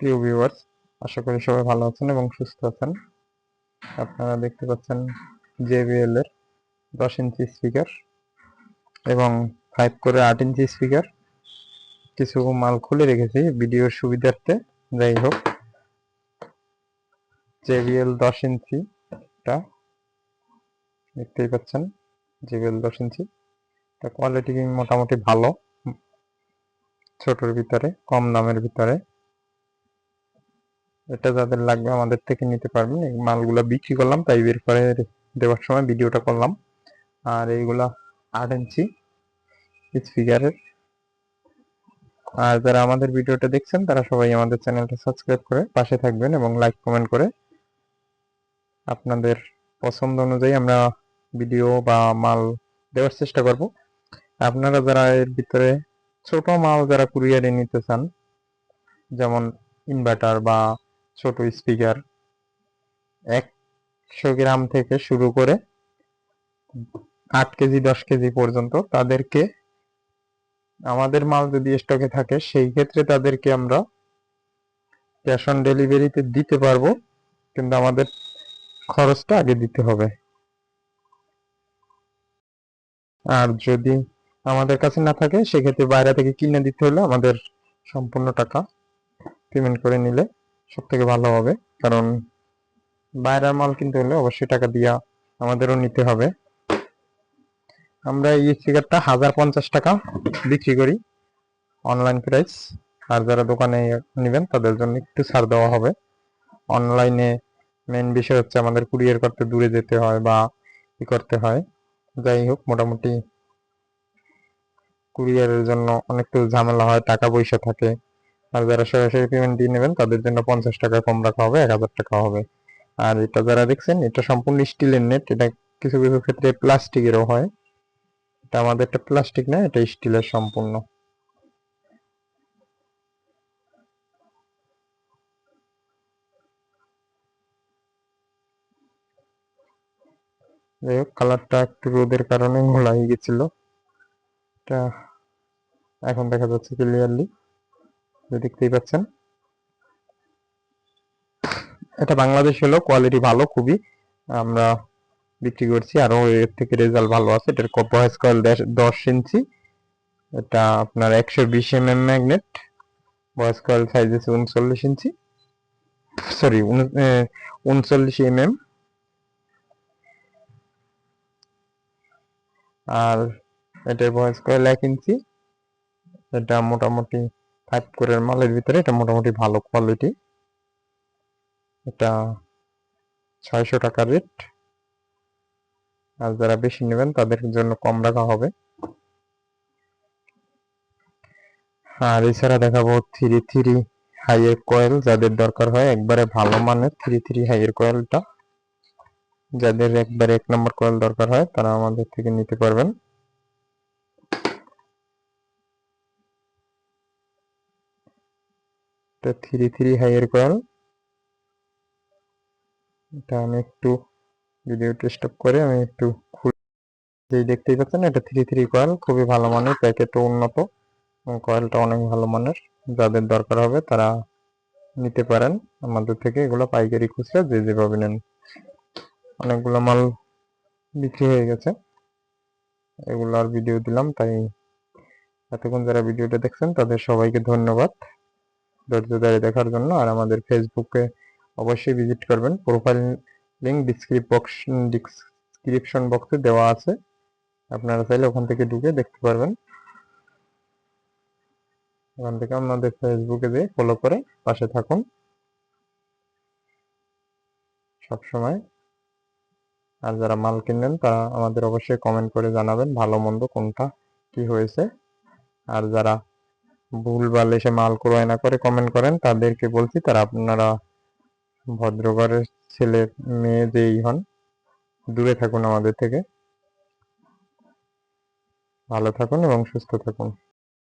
প্রিয় ভিউয়ার্স, আশা করি সবাই ভালো আছেন এবং সুস্থ আছেন। আপনারা দেখতে পাচ্ছেন জেবিএল এর দশ ইঞ্চি স্পিকার এবং ফাইভ করে আট ইঞ্চি স্পিকার কিছু মাল খুলে রেখেছি ভিডিওর সুবিধার্থে। যাই হোক জেবিএল দশ ইঞ্চি টা দেখতেই পাচ্ছেন জেবিএল দশ ইঞ্চি। কোয়ালিটি মোটামুটি ভালো, ছোটর ভিতরে, কম দামের ভিতরে। এটা যাদের লাগবে আমাদের থেকে নিতে পারবেন। এই মালগুলা বিক্রি করলাম, তাই বের করে দেওয়ার সময় ভিডিওটা করলাম। আর এইগুলা আট ইঞ্চি স্পিকারের আর যারা আমাদের ভিডিওটা দেখছেন, তারা সবাই আমাদের চ্যানেলটা সাবস্ক্রাইব করে পাশে থাকবেন এবং লাইক কমেন্ট করে আপনাদের পছন্দ অনুযায়ী আমরা ভিডিও বা মাল দেওয়ার চেষ্টা করব। আপনারা যারা এর ভিতরে ছোট মাল যারা কুরিয়ারে নিতে চান, যেমন ইনভার্টার বা ছোট স্পিকার একশো গ্রাম থেকে শুরু করে আট কেজি, দশ কেজি পর্যন্ত তাদেরকে, আমাদের মাল যদি স্টকে থাকে, সেই ক্ষেত্রে তাদেরকে আমরা ক্যাশ অন ডেলিভারিতে দিতে পারব, কিন্তু আমাদের খরচটা আগে দিতে হবে। আর যদি আমাদের কাছে না থাকে, সেক্ষেত্রে বাইরে থেকে কিনে দিতে হলে আমাদের সম্পূর্ণ টাকা পেমেন্ট করে নিলে সব থেকে ভালো হবে। কারণ বাইরের মাল কিনতে হলে অবশ্যই টাকা দিয়া আমাদেরও নিতে হবে। আমরা এই স্টিকারটা হাজার পঞ্চাশ টাকা বিক্রি করি অনলাইন প্রাইস আর যারা দোকানে নেবেন, তাদের জন্য একটু ছাড় দেওয়া হবে। অনলাইনে মেন বিষয় হচ্ছে আমাদের কুরিয়ার করতে দূরে যেতে হয় বা ই করতে হয়। যাই হোক, মোটামুটি কুরিয়ারের জন্য অনেকটু ঝামেলা হয়, টাকা পয়সা থাকে। আর যারা সরাসরি পেমেন্ট দিয়ে নেবেন, তাদের জন্য পঞ্চাশ টাকা কম রাখা হবে, এক হাজার টাকা হবে। আর এটা যারা দেখছেন, এটা সম্পূর্ণ স্টিলের নেট এটা কিছু কিছু ক্ষেত্রে প্লাস্টিকেরও হয়। এটা আমাদের একটা প্লাস্টিক না, এটা স্টিলের সম্পূর্ণ। যাই হোক কালারটা একটু রোদের কারণে ঘোলাই গেছিল। এটা এখন দেখা যাচ্ছে ক্লিয়ারলি দেখতেই পাচ্ছেন। এটা বাংলাদেশ হলো কোয়ালিটি ভালো, খুবই। আমরা বিক্রি করছি, আরও এর থেকে রেজাল্ট ভালো আছে। এটার ভয়েস কয়েল দশ ইঞ্চি এটা আপনার একশো বিশ M M magnet voice coil size আছে উনচল্লিশ ইঞ্চি সরি উনচল্লিশ এম এম আর এটার ভয়েস কয়েল এক ইঞ্চি এটা মোটামুটি ফাইভ কোরের মালের ভিতরে এটা মোটামুটি ভালো কোয়ালিটি এটা ছয়শো টাকা রেট আর যারা বেশি নেবেন তাদের জন্য কম রাখা হবে। আর এছাড়া দেখাবো থ্রি থ্রি হাইয়ের কয়েল যাদের দরকার হয়। একবারে ভালো মানের থ্রি থ্রি হাইয়ের কয়েলটা যাদের একবারে এক নম্বর কয়েল দরকার হয়, তারা আমাদের থেকে নিতে পারবেন। এটা থ্রি থ্রি হাইয়ের কয়েল। এটা আমি একটু ভিডিওটা স্টপ করে আমি একটু খুলে দেখতেই পাচ্ছেন, এটা থ্রি থ্রি কয়েল, খুবই ভালো মানের, প্যাকেটও উন্নত কয়েলটা অনেক ভালো মানের, যাদের দরকার হবে তারা নিতে পারেন। আমাদের থেকে এগুলো পাইকারি খুচরা, যে যেভাবে নেন। অনেকগুলো মাল বিক্রি হয়ে গেছে। এগুলো আর ভিডিও দিলাম, তাই এতক্ষণ যারা ভিডিওটা দেখছেন, তাদের সবাইকে ধন্যবাদ। ধরে দেখার জন্য, আর আমাদের ফেসবুকে অবশ্যই ভিজিট করবেন। প্রোফাইল লিঙ্ক ডিসক্রিপশন বক্সে দেওয়া আছে। আপনারা চাইলে ওখান থেকে ঢুকে দেখতে পারবেন। ওখান থেকে আমাদের ফেসবুকে দিয়ে ফলো করে পাশে থাকুন। সব সময় আর যারা মাল কিনলেন, তারা আমাদের অবশ্যই কমেন্ট করে জানাবেন ভালো মন্দ কোনটা কি হয়েছে। আর যারা ভুল ভালো এসে মাল ক্রয় না করে কমেন্ট করেন, তাদেরকে বলছি তারা আপনারা ভদ্রঘরের ছেলে মেয়ে যেই হন, দূরে থাকুন আমাদের থেকে। ভালো থাকুন এবং সুস্থ থাকুন।